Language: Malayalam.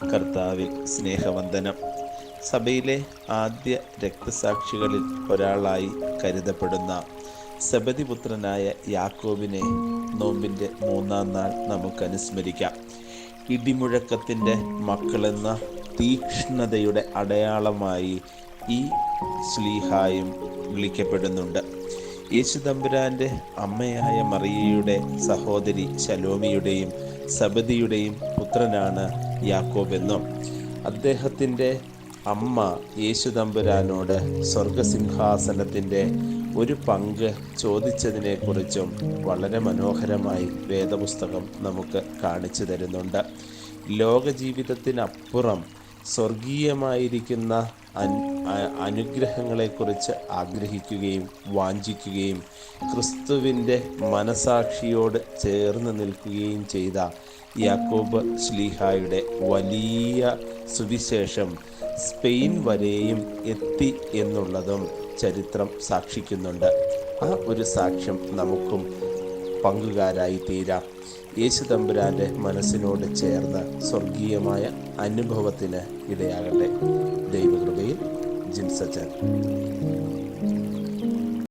കർത്താവിൽ സ്നേഹവന്ദനം. സഭയിലെ ആദ്യ രക്തസാക്ഷികളിൽ ഒരാളായി കരുതപ്പെടുന്ന സബതിപുത്രനായ യാക്കോബിനെ നോമ്പിന്റെ മൂന്നാം നാൾ നമുക്ക് അനുസ്മരിക്കാം ഇടിമുഴക്കത്തിന്റെ മക്കളെന്ന തീക്ഷ്ണതയുടെ അടയാളമായി ഈ സ്ലീഹായും വിളിക്കപ്പെടുന്നുണ്ട്. യേശുതമ്പുരാന്റെ അമ്മയായ മറിയയുടെ സഹോദരി ശലോമിയുടെയും സബതിയുടെയും പുത്രനാണ് യാക്കോബെന്നും അദ്ദേഹത്തിന്റെ അമ്മ യേശുതമ്പുരാനോട് സ്വർഗസിംഹാസനത്തിന്റെ ഒരു പങ്ക് ചോദിച്ചതിനെക്കുറിച്ചും വളരെ മനോഹരമായി വേദപുസ്തകം നമുക്ക് കാണിച്ചു തരുന്നുണ്ട്. ലോകജീവിതത്തിനപ്പുറം സ്വർഗീയമായിരിക്കുന്ന അനുഗ്രഹങ്ങളെക്കുറിച്ച് ആഗ്രഹിക്കുകയും വാഞ്ചിക്കുകയും ക്രിസ്തുവിന്റെ മനസാക്ഷിയോട് ചേർന്ന് നിൽക്കുകയും ചെയ്ത യാക്കോബ് ശ്ലീഹായുടെ വലിയ സുവിശേഷം സ്പെയിൻ വരെയും എത്തി എന്നുള്ളതും ചരിത്രം സാക്ഷിക്കുന്നുണ്ട്. ആ ഒരു സാക്ഷ്യം നമുക്കും പങ്കുകാരായി തീരാം യേശു തമ്പുരാന്റെ മനസ്സിനോട് ചേർന്ന് സ്വർഗീയമായ അനുഭവത്തിന് ഇടയാകട്ടെ. ദൈവകൃപയിൽ ജിൻസച്ചൻ.